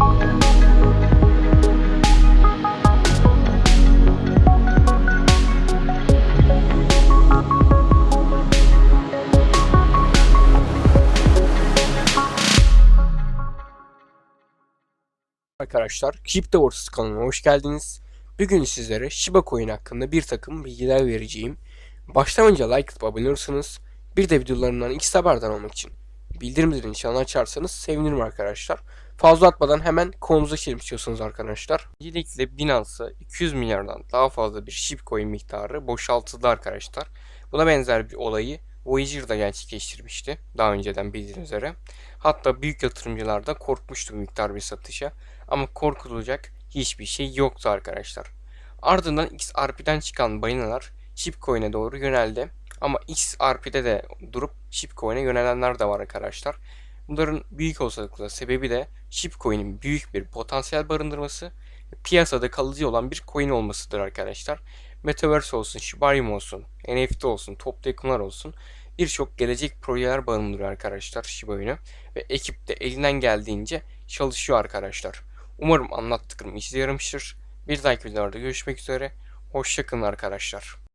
Arkadaşlar Crypto Wars kanalına hoş geldiniz. Bugün sizlere Shiba Coin hakkında bir takım bilgiler vereceğim. Baştan önce like atıp abone olursanız bir de videolarımdan ilk haberdar olmak için bildirim zilini çanını açarsanız sevinirim arkadaşlar. Fazla atmadan hemen konumuza geçelim istiyorsanız arkadaşlar. Öncelikle Binance'a 200 milyardan daha fazla bir shitcoin miktarı boşaltıldı arkadaşlar. Buna benzer bir olayı Voyager'da gerçekleştirmişti. Daha önceden bildiğiniz üzere. Hatta büyük yatırımcılar da korkmuştu bu miktar bir satışa. Ama korkulacak hiçbir şey yoktu arkadaşlar. Ardından XRP'den çıkan balinalar Shipcoin'e doğru yöneldi. Ama XRP'de de durup Shipcoin'e yönelenler de var arkadaşlar. Bunların büyük olasılıkla sebebi de Shipcoin'in büyük bir potansiyel barındırması piyasada kalıcı olan bir coin olmasıdır arkadaşlar. Metaverse olsun, Shibarium olsun, NFT olsun, top token'lar olsun birçok gelecek projeler barındırıyor arkadaşlar Shiba Inu ve ekip de elinden geldiğince çalışıyor arkadaşlar. Umarım anlattıklarım işe yaramıştır. Bir dahaki videolarda görüşmek üzere. Hoşçakalın arkadaşlar.